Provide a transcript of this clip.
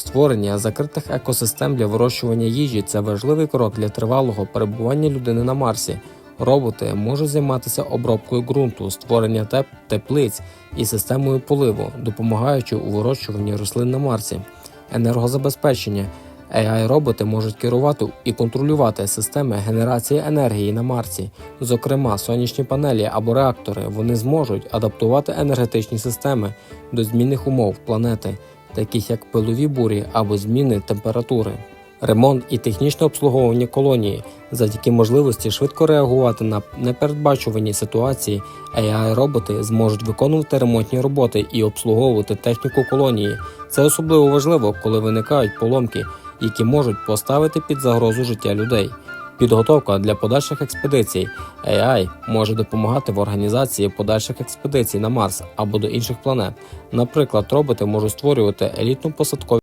Створення закритих екосистем для вирощування їжі це важливий крок для тривалого перебування людини на Марсі. Роботи можуть займатися обробкою ґрунту, створення теп- теплиць і системою поливу, допомагаючи у вирощуванні рослин на Марсі. Енергозабезпечення AI-роботи можуть керувати і контролювати системи генерації енергії на Марсі, зокрема сонячні панелі або реактори. Вони зможуть адаптувати енергетичні системи до змінних умов планети, таких як пилові бурі або зміни температури. Ремонт і технічне обслуговування колонії завдяки можливості швидко реагувати на непередбачувані ситуації, AI-роботи зможуть виконувати ремонтні роботи і обслуговувати техніку колонії. Це особливо важливо, коли виникають поломки, які можуть поставити під загрозу життя людей. Підготовка для подальших експедицій AI може допомагати в організації подальших експедицій на Марс або до інших планет. Наприклад, роботи можуть створювати елітну посадкові